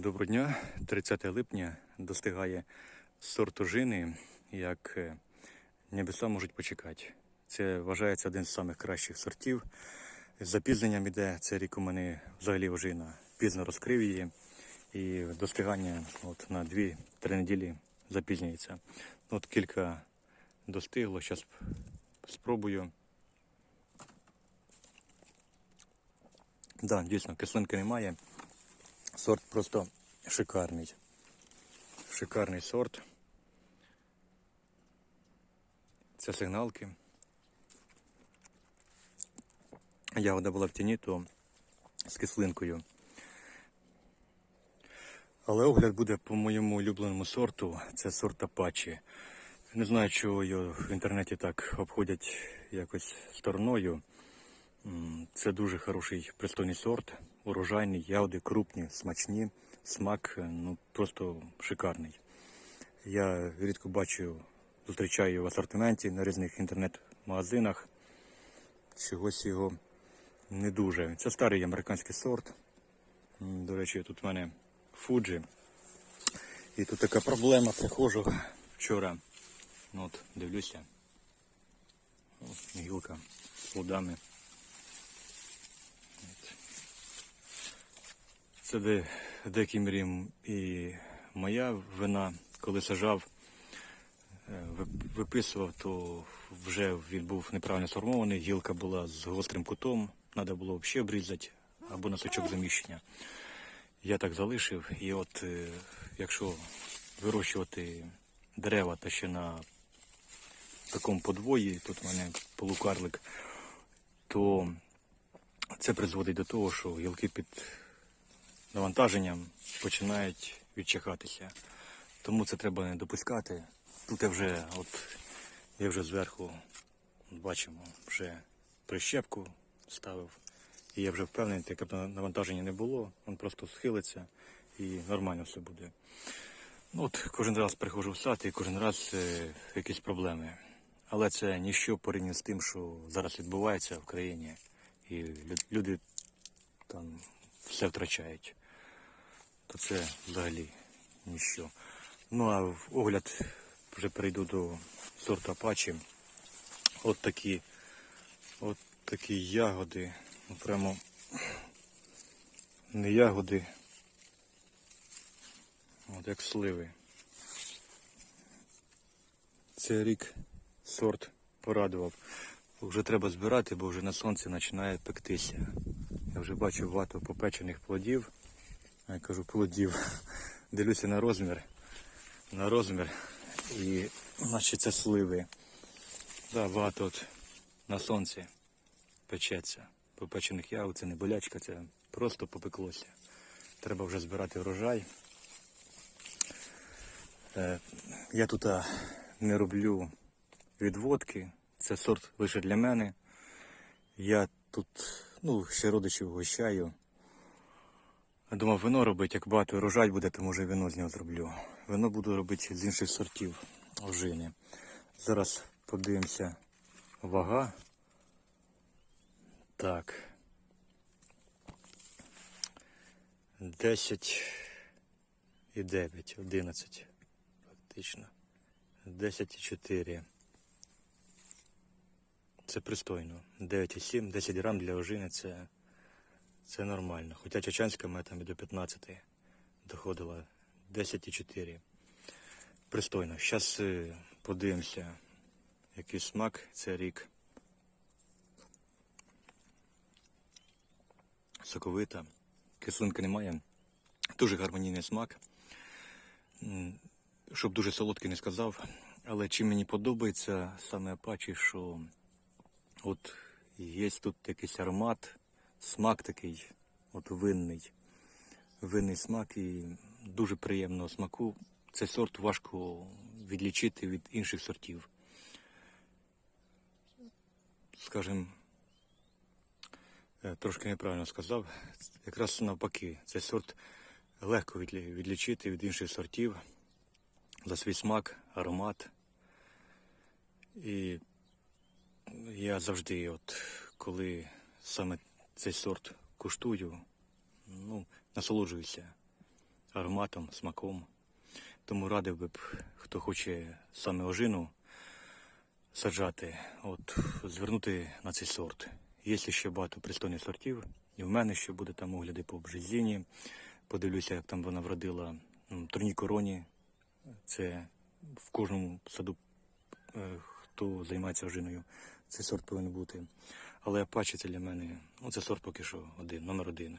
Доброго дня, 30 липня достигає сорт ожини, як е, небеса можуть почекати. Це вважається один з самих кращих сортів. Запізненням іде цей рік у мене взагалі ожина. Пізно розкрив її і достигання от на 2-3 неділі запізнюється. От кілька достигло, зараз спробую. Да, дійсно, кислинки немає. Сорт просто шикарний. Шикарний сорт. Це сигналки. Ягода була в тіні, то з кислинкою. Але огляд буде по моєму улюбленому сорту. Це сорт Апачі. Не знаю, чого його в інтернеті так обходять якось стороною. Це дуже хороший пристойний сорт, урожайний, ягоди крупні, смачні, смак е, ну просто шикарний. Я рідко бачу, зустрічаю в асортименті на різних інтернет-магазинах. Чогось його не дуже. Це старий американський сорт. До речі, тут в мене Фуджі. І тут така проблема, приходжу вчора. Ну, от, дивлюся. Гілка з плодами. Це де, деякій мірі і моя вина, коли сажав, е, виписував, то вже він був неправильно сформований, гілка була з гострим кутом, треба було взагалі обрізати або на сучок заміщення. Я так залишив, і от е, якщо вирощувати дерева та ще на такому подвої, тут в мене полукарлик, то це призводить до того, що гілки під навантаженням починають відчихатися. Тому це треба не допускати. Тут я вже, от, я вже зверху бачимо, вже прищепку ставив. І я вже впевнений, яке б навантаження не було, він просто схилиться і нормально все буде. Ну, от кожен раз приходжу в сад і кожен раз е, якісь проблеми. Але це ніщо порівняно з тим, що зараз відбувається в країні. І люди там все втрачають. То це взагалі ніщо. Ну а в огляд вже перейду до сорту Апачі. От такі, от такі ягоди. Прямо не ягоди, от як сливи. Цей рік сорт порадував. Вже треба збирати, бо вже на сонці починає пектися. Я вже бачу вату попечених плодів. Я кажу плодів. Дивлюся на розмір. На розмір. І значить це сливи. Да, багато от на сонці печеться. Попечених ягод це не болячка, це просто попеклося. Треба вже збирати врожай. Е, Я тут не роблю відводки. Це сорт лише для мене. Я тут ну, ще родичів гощаю. Я думав, вино робити, як багато урожай буде, то може вино з нього зроблю. Вино буду робити з інших сортів ожини. Зараз подивимося вага. Так. 10 і 9, 11. Фактично. 10 і 4. Це пристойно. 9,7, 10 грам для ожини це, це нормально. Хоча чеченська ми і до 15 доходила. 10,4. Пристойно. Зараз подивимося, який смак це рік. Соковита. Кислинки немає. Дуже гармонійний смак. Щоб дуже солодкий не сказав. Але чим мені подобається саме апачі, що От є тут якийсь аромат, смак такий, от винний. Винний смак і дуже приємного смаку. Цей сорт важко відлічити від інших сортів. Скажем, е, трошки неправильно сказав. Якраз навпаки, цей сорт легко відлі- відлічити від інших сортів за свій смак, аромат. І я завжди, от коли саме цей сорт куштую, ну, насолоджуюся ароматом, смаком. Тому радив би б, хто хоче саме ожину саджати, от звернути на цей сорт. Є ще багато пристойних сортів, і в мене ще буде там огляди по бжезіні. Подивлюся, як там вона вродила М, турній короні. Це в кожному саду, е, хто займається ожиною, цей сорт повинен бути. Але Апачі це для мене, ну це сорт поки що один, номер один.